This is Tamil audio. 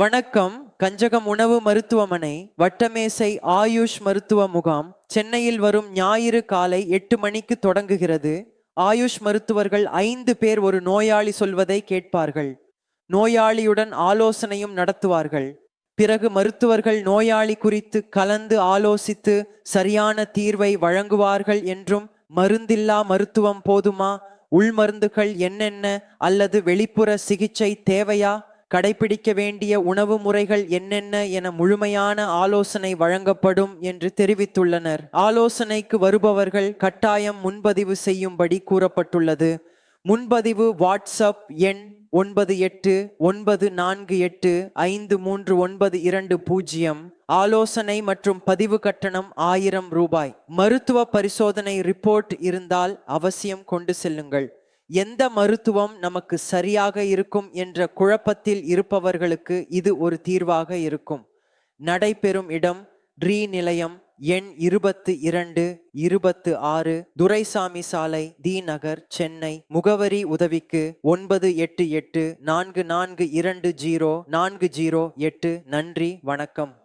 வணக்கம் கஞ்சகம் உணவு மருத்துவமனை வட்டமேசை ஆயுஷ் மருத்துவ முகாம் சென்னையில் வரும் ஞாயிறு காலை எட்டு மணிக்கு தொடங்குகிறது. ஆயுஷ் மருத்துவர்கள் ஐந்து பேர் ஒரு நோயாளி சொல்வதை கேட்பார்கள். நோயாளியுடன் ஆலோசனையும் நடத்துவார்கள். பிறகு மருத்துவர்கள் நோயாளி குறித்து கலந்து ஆலோசித்து சரியான தீர்வை வழங்குவார்கள் என்றும் மருந்தில்லா மருத்துவம் போதுமா? உள்மருந்துகள் என்னென்ன? அல்லது வெளிப்புற சிகிச்சை தேவையா? கடைபிடிக்க வேண்டிய உணவு முறைகள் என்னென்ன என முழுமையான ஆலோசனை வழங்கப்படும் என்று தெரிவித்துள்ளனர். ஆலோசனைக்கு வருபவர்கள் கட்டாயம் முன்பதிவு செய்யும்படி கூறப்பட்டுள்ளது. முன்பதிவு வாட்ஸ்அப் எண் ஒன்பது எட்டு ஒன்பது நான்கு எட்டு ஐந்து மூன்று ஒன்பது இரண்டு பூஜ்ஜியம். ஆலோசனை மற்றும் பதிவு கட்டணம் ஆயிரம் ரூபாய். மருத்துவ பரிசோதனை ரிப்போர்ட் இருந்தால் அவசியம் கொண்டு செல்லுங்கள். எந்த மருத்துவம் நமக்கு சரியாக இருக்கும் என்ற குழப்பத்தில் இருப்பவர்களுக்கு இது ஒரு தீர்வாக இருக்கும். நடைபெறும் இடம் ரீ நிலையம் எண் இருபத்து இரண்டு இருபத்து ஆறு துரைசாமி சாலை தி நகர் சென்னை. முகவரி உதவிக்கு ஒன்பது எட்டு எட்டு நான்கு நான்கு இரண்டு ஜீரோ நான்கு ஜீரோ எட்டு. நன்றி வணக்கம்.